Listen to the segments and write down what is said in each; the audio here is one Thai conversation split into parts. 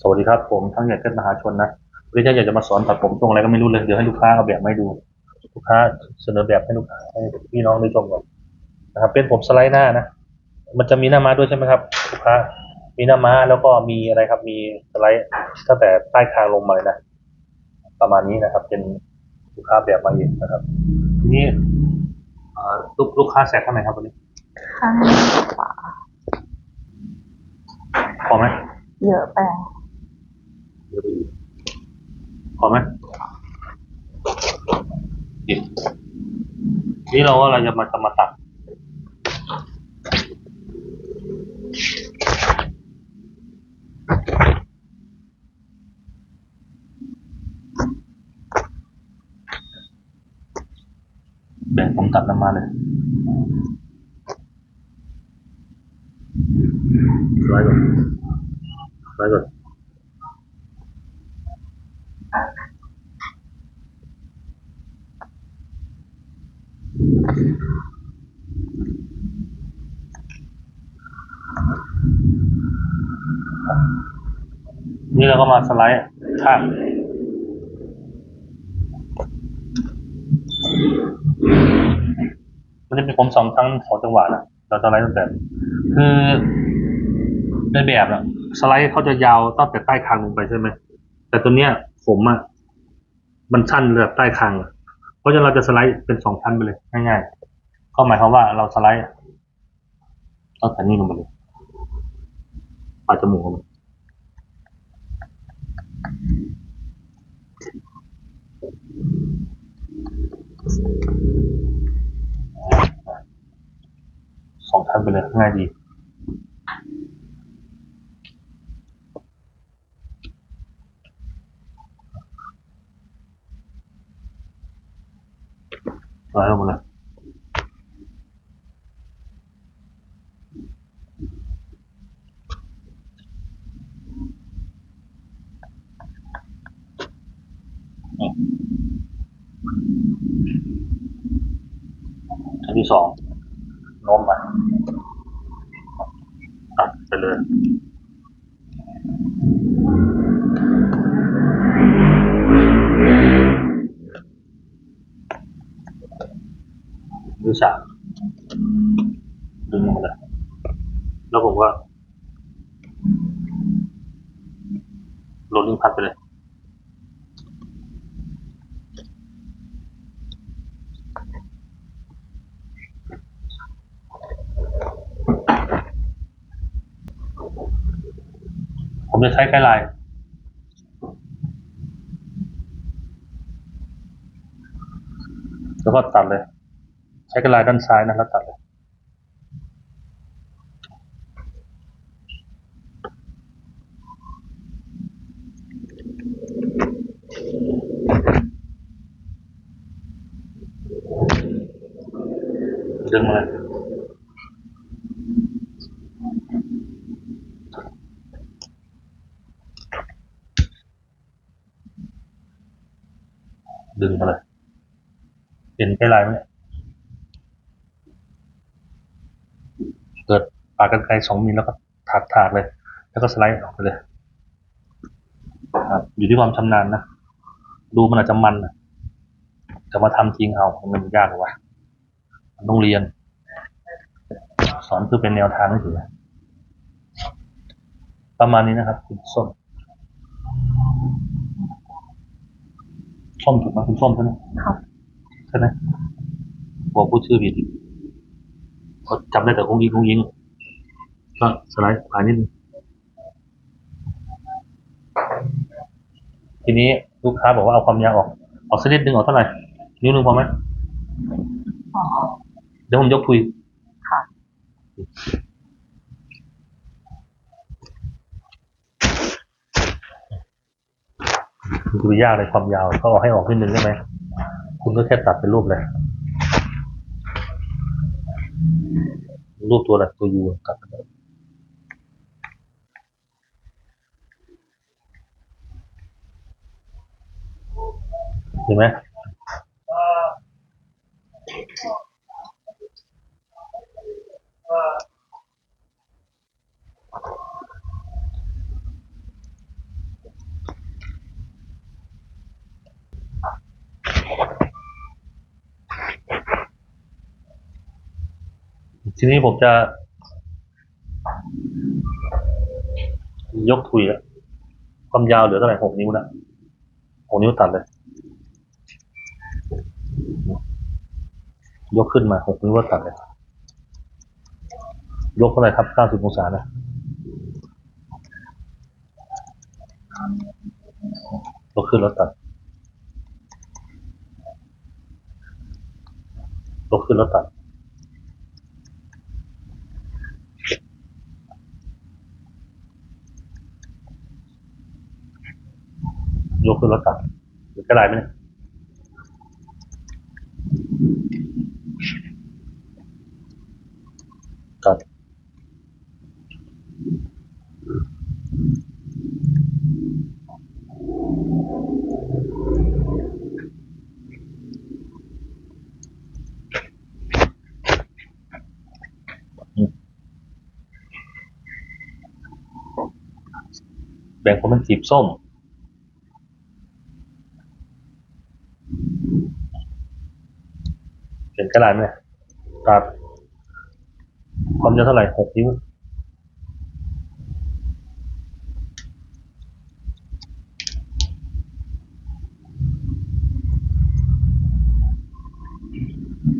สวัสดีครับผมทั้งเหยียดเพชรมหาชนนะวันนี้อยากจะมาสอนตัดผมตรงอะไรก็ไม่รู้เลยเดี๋ยวให้ลูกค้าเอาแบบมาให้ดู ลูกค้าเสนอแบบให้ลูกค้าให้พี่น้องได้ชมก่อนนะครับเป็นผมสไลด์หน้านะ มันจะมีหน้าม้าด้วยใช่ไหมครับลูกค้ามีหน้าม้าแล้วก็มีอะไรครับ มีสไลด์ตั้งแต่ใต้คางลงมาเลยนะประมาณนี้นะครับ เป็นลูกค้าแบบมาเองนะครับ ทีนี้เอ่อลูกลูกค้าแสกข้างไหนครับวันนี้ข้างขวาพอไหมเยอะไป พอไหมดินี่เราว่าเราจะมาจะมาตัดแบ่งผมตัดน้ำมาเลยไว้ก่อนไว้ก่อน เราก็มาสไลด์ข้างมันจะเป็นผมสองทั้งสองจังหวะนะเราสไลด์ตั้งแต่คือในแบบอะสไลด์เขาจะยาวตั้งแต่ใต้คางลงไปใช่ไหมแต่ตัวเนี้ยผมอะมันสั้นระดับใต้คางเพราะฉะนั้นเราจะสไลด์เป็นสองชั้นไปเลยง่ายๆก็หมายความว่าเราสไลด์ตั้งแต่นี้ลงมาเลยปลายจมูกลงมา สองชั้นไปเลยง่ายดีร้อยลงมาเลยอืมชั้นที่ สองโน้มไปตัดไปเลยดูสามดึงลงมาเลยแล้วผมก็โรลลิ่งพัดไปเลย ผมจะใช้ไกด์ไลน์แล้วก็ตัดเลย ใช้กระดาษด้านซ้ายนะแล้วตัดเลยดึงมาเลยดึงมาเลยเห็น ใกล้ลายไหมเกิดปากกันไกลสองมิลแล้วก็ถากถากๆเลย แล้วก็สไลด์ออกไปเลยครับอยู่ที่ความชำนาญนะ ดูมันอาจจะมันนะจะมาทำจริงเอา มันยากกว่ามันต้องเรียน สอนเพื่อเป็นแนวทางให้ถือประมาณนี้นะครับ คุณส้ม ส้มถูกไหมคุณส้มใช่ไหมครับ ใช่ไหมบอกพูดชื่อผิดอีกเขาจำได้แต่คงยิงคงยิงก็สไลด์ผ่านนิดนึงทีนี้ลูกค้าบอกว่าเอาความยาวออก ออกสักนิดนึงออกเท่าไหร่ นิ้วหนึ่งพอไหมอ๋อเดี๋ยวผมยกทุยค่ะมันจะไปยากเลยความยาวเขาเอาให้ออกนิดนึงได้ไหม คุณก็แค่ตัดเป็นรูปเลยรูปตัวอะไรตัวยูตัดไปเลยเห็นไหม ทีนี้ผมจะ ยกทุยแล้วความยาวเหลือเท่าไหร่หกนิ้วนะหกนิ้วตัดเลย ยกขึ้นมาหกนิ้วก็ตัดเลย ยกเท่าไหร่ครับเก้าสิบองศานะยกขึ้นแล้วตัดยกขึ้นแล้วตัด ยกขึ้นแล้วตัดหรือกระไรไหมเนี่ยตัดแบ่งผมเป็นจีบส้ม เห็น กระดาษไหมตัดความยาวเท่าไหร่หกนิ้ว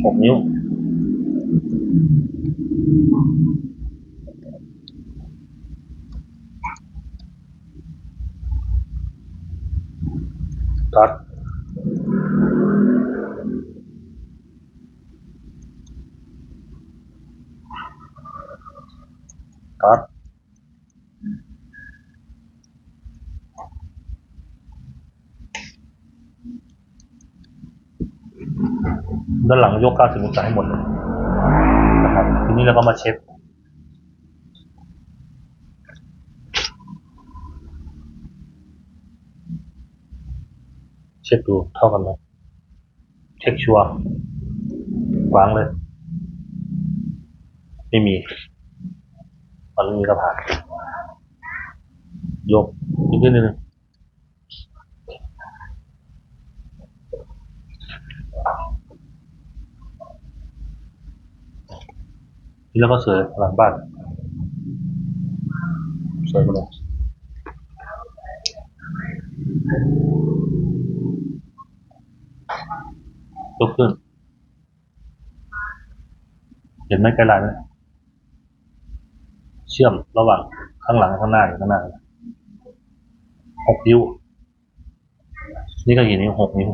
หกนิ้วตัด ตัด ด้านหลังยก 90องศาให้หมดเลยนะครับ ทีนี้เราก็มาเช็คเช็คดูเท่ากันไหมเช็คชัวร์วางเลย ไม่มีมันไม่มีกระผ่านยกอีกนิดนึง นี่แล้วก็เสือหลังบ้านเสือไปเลยกขึ้น เห็นไหมไกลไลน์ไหมเชื่อมระหว่างข้างหลังข้างหน้าอยู่ข้างหน้าหกนิ้ว นี่ก็กี่นิ้วหกนิ้ว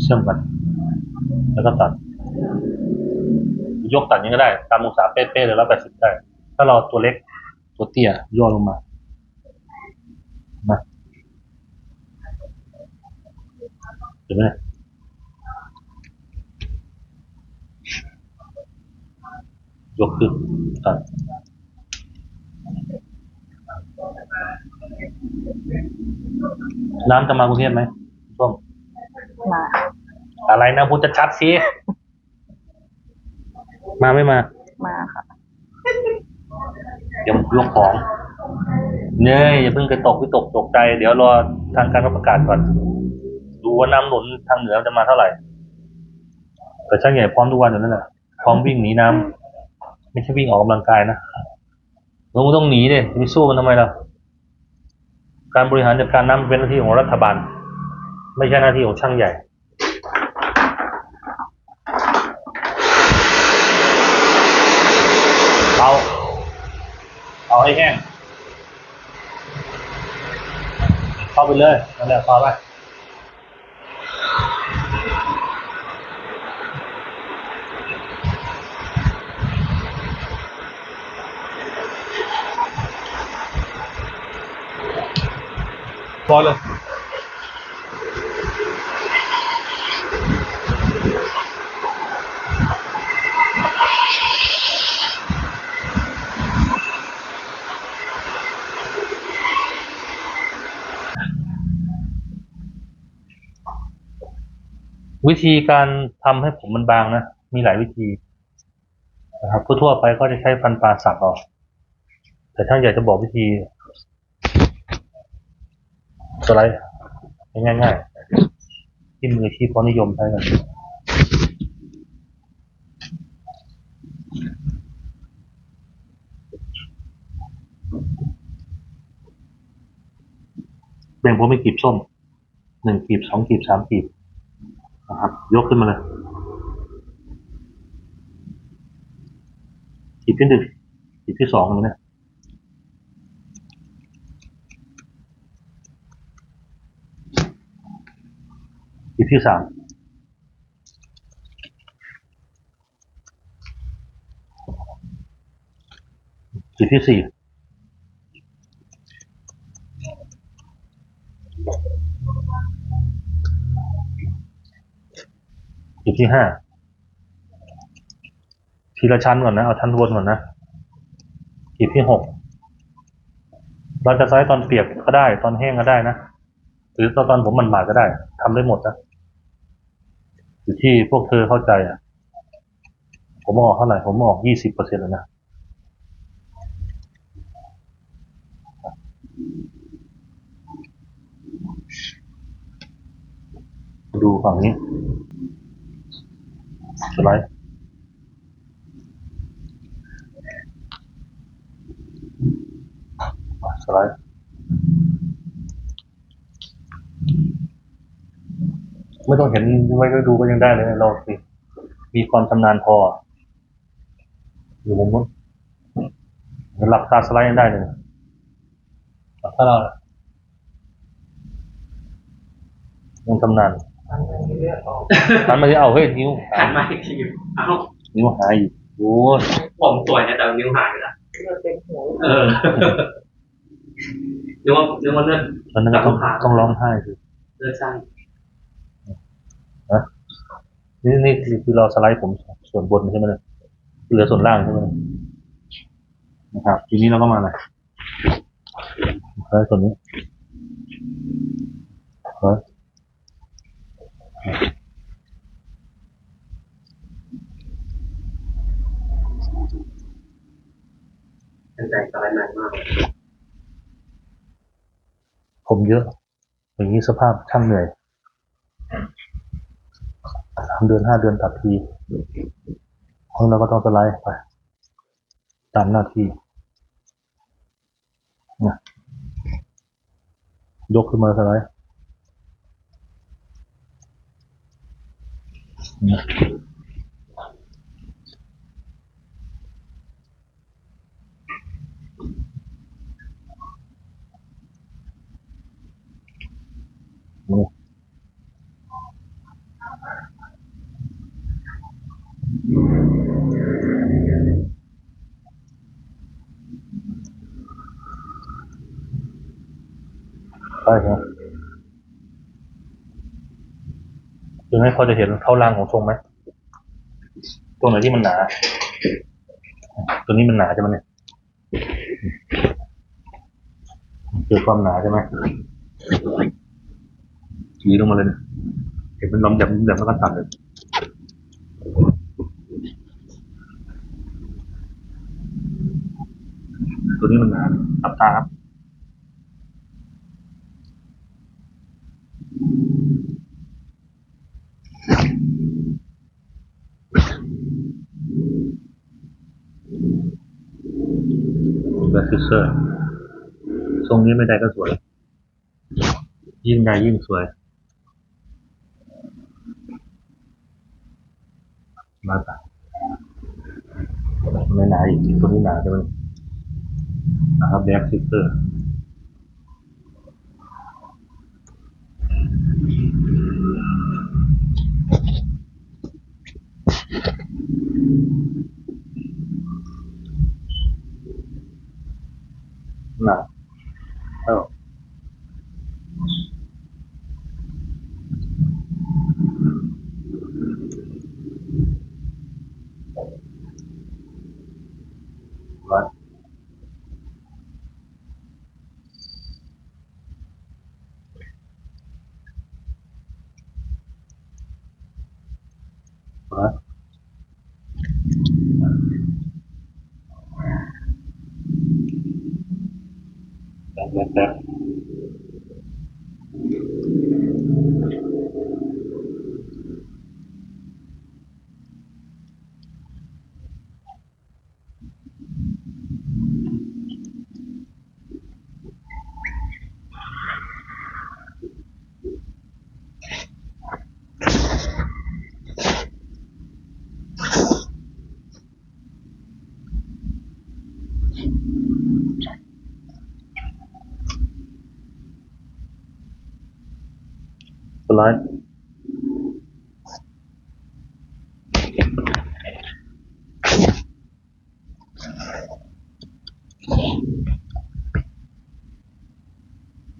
เชื่อมกัน แล้วก็ตัด ยกตัดนี้ก็ได้ตามองศาเป๊ะๆเลยร้อยแปดสิบได้ ถ้าเราตัวเล็กตัวเตี้ยย่อลงมานะเห็นไหมยกขึ้นตัดน้ำจะมากรุงเทพไหมส้มมาอะไรนะพูดชัดๆสิ มาไม่มา มาค่ะ เดี๋ยวยกของเนยอย่าเพิ่งไปตกวิตกตกใจ เดี๋ยวรอทางการเขาประกาศก่อน ดูว่าน้ำหนุนทางเหนือจะมาเท่าไหร่ แต่ช่างใหญ่พร้อมทุกวันอยู่นั่นแหละพร้อมวิ่งหนีน้ำไม่ใช่วิ่งออกกำลังกายนะเราต้องหนีดิจะไปสู้มันทำไมล่ะการบริหารจัดการน้ำเป็นหน้าที่ของรัฐบาล ไม่ใช่หน้าที่ของช่างใหญ่ เอา เอา ให้แห้ง เข้าไปเลยนั่นแหละพอไปพอเลย วิธีการทำให้ผมมันบางนะ มีหลายวิธีนะครับทั่วไปก็จะใช้ฟันปลาสับออกแต่ท่านอยากจะบอกวิธีสไลด์ง่ายๆที่มือที่พอนิยมใช้กันแบ่งผมเป็นกีบส้มหนึ่งกลีบสองกลีบสามกลีบ นะครับ ยกขึ้นมาเลยกีบที่หนึ่งกีบที่สองนี่นะกีบที่สามกีบที่สี่ ที่ห้าทีละชั้นก่อนนะ เอาชั้นบนก่อนนะขีดที่หกเราจะใช้ตอนเปียกก็ได้ ตอนแห้งก็ได้นะ หรือตอนผมมันหมาดก็ได้ทำได้หมดนะอยู่ที่พวกเธอเข้าใจอะ ผมออกเท่าไหร่ ผมออกยี่สิบเปอร์เซ็นต์แล้วนะดูฝั่งนี้ สไลด์สไลด์ไม่ต้องเห็นไม่ต้องดูก็ยังได้เลยเราสิมีความชำนาญพอ อยู่มุมนู้นหลับตาสไลด์ยังได้เลยถ้าเรายังชำนาญ หันมาที่เอาเฮ้ยนิ้วหันมาอีกทีเอ้านิ้วหายอีกโอ้ยผมสวยนะแต่นิ้วหายไปแล้วเราเป็นหัวเออนึกว่านึกว่าเลือดตอนนั้นก็ต้องต้องร้องไห้สิเลือดสั้นนี่นี่คือคือเราสไลด์ผมส่วนบนใช่ไหมเนี่ยเหลือส่วนล่างใช่ไหมเนี่ยนะครับ ทีนี้เราก็มาไหนสไลด์ส่วนนี้ เฮ้ยเป็นใจสไลด์นานมากผมเยอะ อย่างนี้สภาพช่างเหนื่อยสามเดือนห้าเดือนตัดทีเพราะเราก็ต้องสไลด์ไป ตามหน้าที่นะยกขึ้นมาสไลด์นะนี่ ใช่ครับคือให้พอจะเห็นเข้ารางของทรงไหมตรงไหนที่มันหนา ตัวนี้มันหนาใช่ไหมเนี่ยเจอความหนาใช่ไหมขี้ลงมาเลยเนี่ยเห็นมันล้อมแหลมแหลมแล้วก็ตัดเลยตัวนี้มันหนาตับตาครับ แบล็คฟิเซอร์ทรงนี้ไม่ได้ก็สวย ยิ่งได้ยิ่งสวย มาตัดไม่หนาอีกตัวนี้หนาใช่ไหมนะครับแบ็คซิสเตอร์ แป๊บแป๊บแป๊บ ไลด์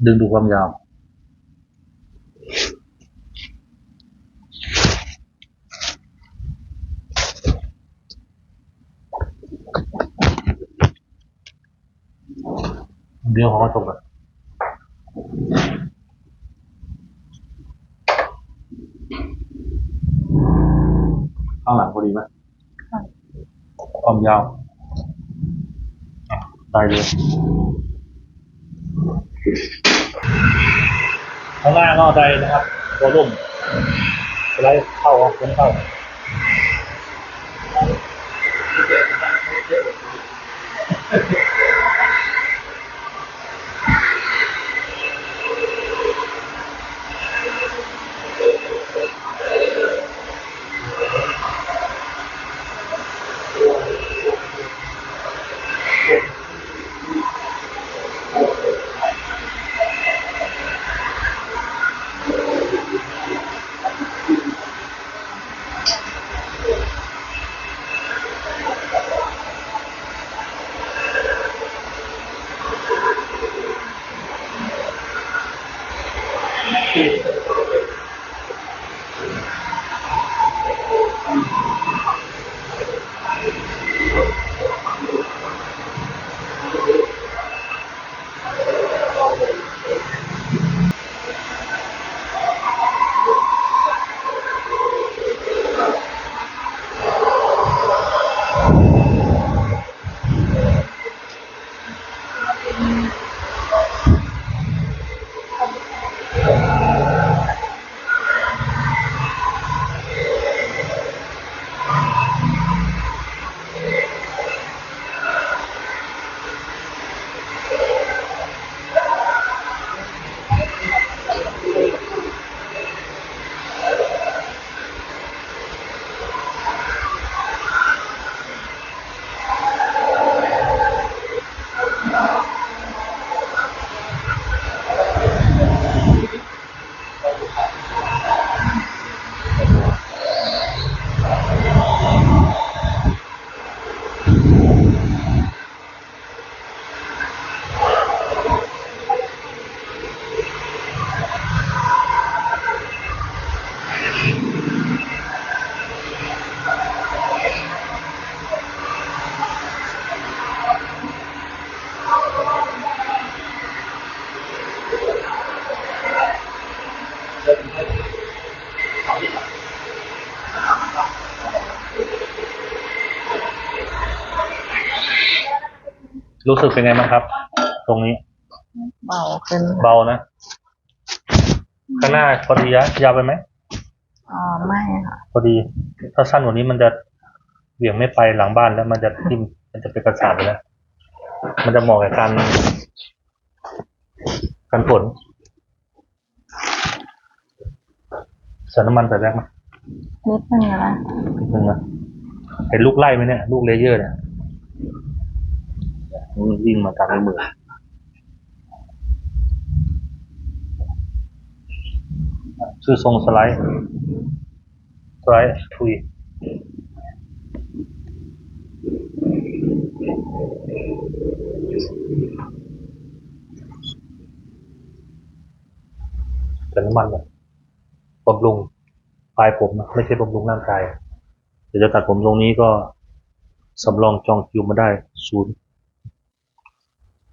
ดึงดูความยาว เดี๋ยวของกระจกอะข้างหลังพอดีไหมความยาวอะได้เลย ข้างหน้าก็ได้นะครับ ตัวรุ่มสไลด์เข้าออกเพ้นเข้า รู้สึกเป็นไงบ้างครับ ตรงนี้ เบาขึ้นเบานะข้างหน้าพอดียะยาวไปไหมอ๋อไม่ค่ะพอดี ถ้าสั้นกว่านี้มันจะเหวี่ยงไม่ไปหลังบ้านแล้ว มันจะทิ่มมันจะเป็นกระสานไปแล้วมันจะเหมาะกับการการผลใส่น้ำมันไปแรกไหมนิดนึงนะนิดนึงนะเห็นลูกไล่ไหมเนี่ย ลูกเลเยอร์เนี่ยมัน วิ่งมาตามในมือชื่อทรงสไลด์ สไลด์ทุยแต่น้ำมันเนี่ยบำรุงปลายผมนะไม่ใช่บำรุงร่างกาย เดี๋ยวจะตัดผมตรงนี้ก็สำรองจองคิวมาได้ศูนย์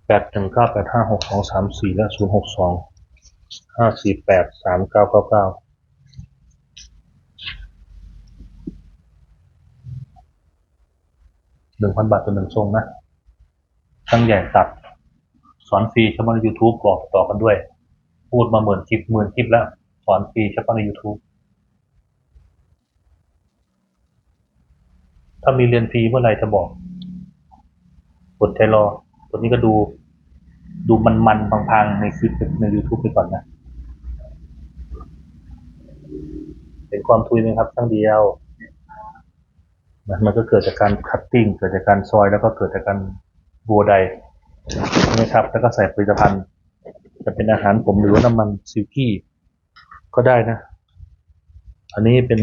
แปดหนึ่งเก้าแปดห้าหกสองสามสี่และศูนย์หกสองห้าสี่แปดสามเก้าเก้าเก้าหนึ่งพันบาทต่อหนึ่งทรงนะช่างใหญ่ตัด สอนฟรีเฉพาะใน YouTube บอกต่อกันด้วย พูดมาหมื่นคลิปหมื่นคลิปแล้ว สอนฟรีเฉพาะใน YouTube ถ้ามีเรียนฟรีเมื่อไหร่จะบอกกดใจรอตัวนี้ก็ดู ดูมันๆพังๆในคลิปใน YouTube ไปก่อนนะเห็นความทุยไหมครับทั้งเดียว มันก็เกิดจากการคัตติ้งเกิดจากการซอยแล้วก็เกิดจากการบัวใดใช่ไหมครับ แล้วก็ใส่ผลิตภัณฑ์ จะเป็นอาหารผมหรือว่าน้ำมันซิลกี้ก็ได้นะ อันนี้เป็น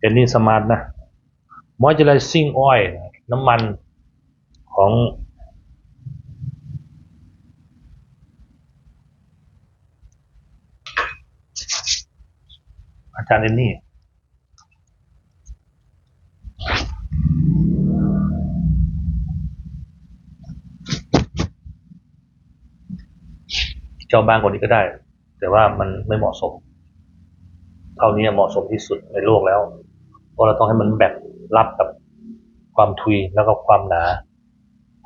เอ็นนี่สมาร์ทนะ moisturizing oil น้ำมันของ อาจารย์เอนนี่เจ้าบ้างกว่านี้ก็ได้ แต่ว่ามันไม่เหมาะสม เท่านี้เหมาะสมที่สุดในโลกแล้ว เพราะเราต้องให้มันแบ่งรับกับความทุยแล้วก็ความหนา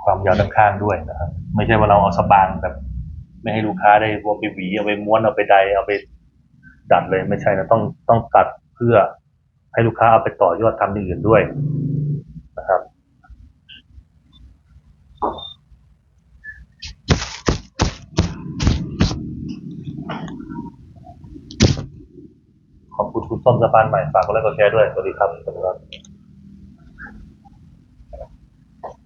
ความยาวด้านข้างด้วยนะครับ ไม่ใช่ว่าเราเอาสบางแบบ ไม่ให้ลูกค้าได้เอาไปหวีเอาไปม้วนเอาไปใดเอาไป ดัดเลยไม่ใช่นะต้องต้องตัดเพื่อให้ลูกค้าเอาไปต่อยอดทำอย่างอื่นด้วยนะครับขอบคุณคุณส้มสะพานใหม่ฝากกดไลค์กดแชร์ด้วยสวัสดีครับสวัสดีครับ